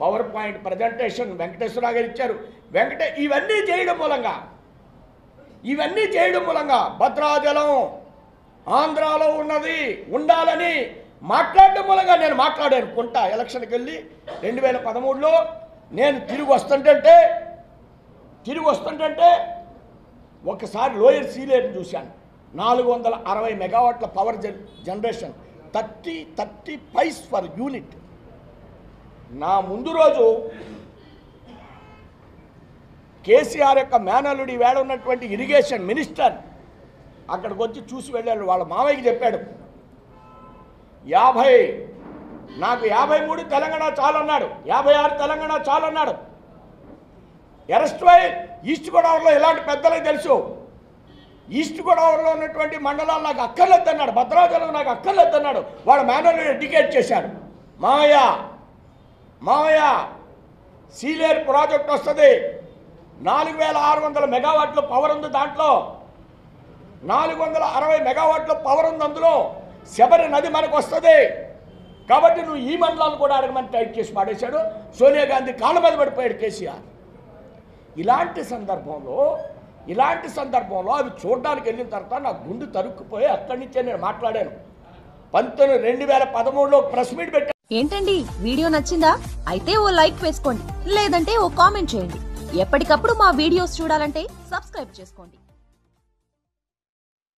Power point presentation Venkateswara గారు ఇచ్చారు. వెంకట ఇవన్నీ చేయడం మూలంగా ఇవన్నీ చేయడం మూలంగా భద్రాచలం ఆంధ్రాలో ఉన్నది ఉండాలని మాట్లాడడం మూలంగా నేను మాట్లాడాను. కుంటా ఎలక్షన్కి వెళ్ళి రెండు వేల పదమూడులో నేను తిరిగి వస్తుంటే తిరిగి వస్తుంటే ఒకసారి లోయర్ సీలేరుని చూశాను. నాలుగు వందల అరవై మెగావాట్ల power gen generation thirty thirty paise per unit. నా ముందు రోజు కేసీఆర్ యొక్క మేనల్లుడి వేడ ఉన్నటువంటి ఇరిగేషన్ మినిస్టర్ అక్కడికి వచ్చి చూసి వెళ్ళాడు. వాళ్ళ మామయ్యకి చెప్పాడు యాభై నాకు యాభై మూడు తెలంగాణ చాలన్నాడు. యాభై ఆరు తెలంగాణ చాలన్నాడు. ఎరస్ట్వై ఈస్ట్ గోదావరిలో ఇలాంటి పెద్దలకు తెలుసు? ఈస్ట్ గోదావరిలో ఉన్నటువంటి మండలాలు నాకు అక్కర్లేదన్నాడు భద్రాచలం నాకు అక్కర్లేదన్నాడు వాడు మేనల్లుడు ఎడ్యుకేట్ చేశాడు. మామయ్య మామయ్య సీలేర్ ప్రాజెక్ట్ వస్తుంది. నాలుగు వేల ఆరు వందల మెగావాట్లు పవర్ ఉంది దాంట్లో. నాలుగు వందల అరవై మెగావాట్లు పవర్ ఉంది అందులో. శబరి నది మనకు వస్తుంది. కాబట్టి నువ్వు ఈ మండలాలు కూడా అడగమని టైట్ చేసి పాడేశాడు. సోనియా గాంధీ కాళ్ళ మీద పడిపోయాడు కేసీఆర్. ఇలాంటి సందర్భంలో ఇలాంటి సందర్భంలో అవి చూడడానికి వెళ్ళిన తర్వాత నా గుండు తరుక్కుపోయి అక్కడి నుంచే నేను మాట్లాడాను. పంతొమ్మిది రెండు వేల పదమూడులో ప్రెస్ మీట్ పెట్టాను ఏంటండి? వీడియో నచ్చిందా? అయితే ఓ లైక్ వేసుకోండి. లేదంటే ఓ కామెంట్ చేయండి. ఎప్పటికప్పుడు మా వీడియోస్ చూడాలంటే సబ్స్క్రైబ్ చేసుకోండి.